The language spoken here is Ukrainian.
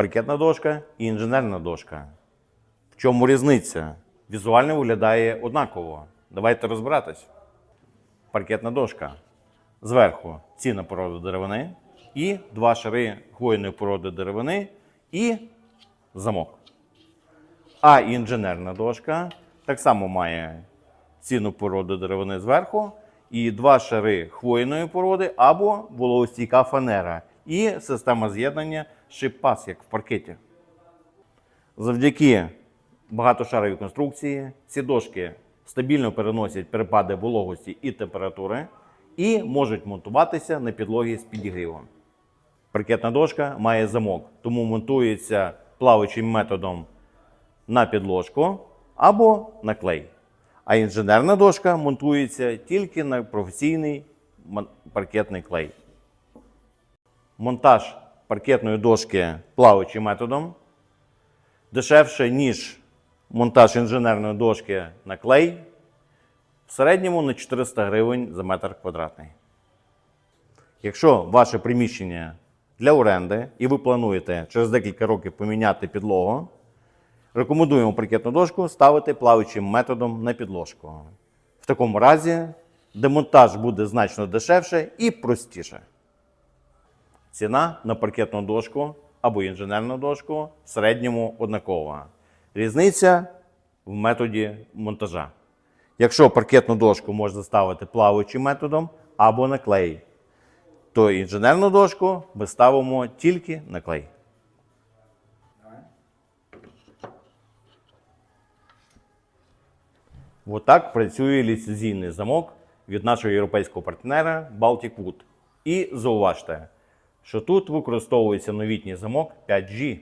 паркетна дошка і інженерна дошка. В чому різниця? Візуально виглядає однаково. Давайте розбиратись. Паркетна дошка. Зверху цінна порода деревини і два шари хвойної породи деревини і замок. А інженерна дошка так само має цінну породу деревини зверху і два шари хвойної породи або вологостійка фанера і система з'єднання шип-пас, як в паркеті. Завдяки багатошаровій конструкції ці дошки стабільно переносять перепади вологості і температури і можуть монтуватися на підлогі з підігрівом. Паркетна дошка має замок, тому монтується плаваючим методом на підложку або на клей. А інженерна дошка монтується тільки на професійний паркетний клей. Монтаж паркетної дошки плаваючим методом дешевше, ніж монтаж інженерної дошки на клей, в середньому на 400 гривень за метр квадратний. Якщо ваше приміщення для оренди і ви плануєте через декілька років поміняти підлогу, рекомендуємо паркетну дошку ставити плаваючим методом на підложку. В такому разі демонтаж буде значно дешевше і простіше. Ціна на паркетну дошку або інженерну дошку в середньому однакова. Різниця в методі монтажа. Якщо паркетну дошку можна ставити плаваючим методом або на клей, то інженерну дошку ми ставимо тільки на клей. Отак працює ліцензійний замок від нашого європейського партнера Baltic Wood. І зауважте, що тут використовується новітній замок 5G.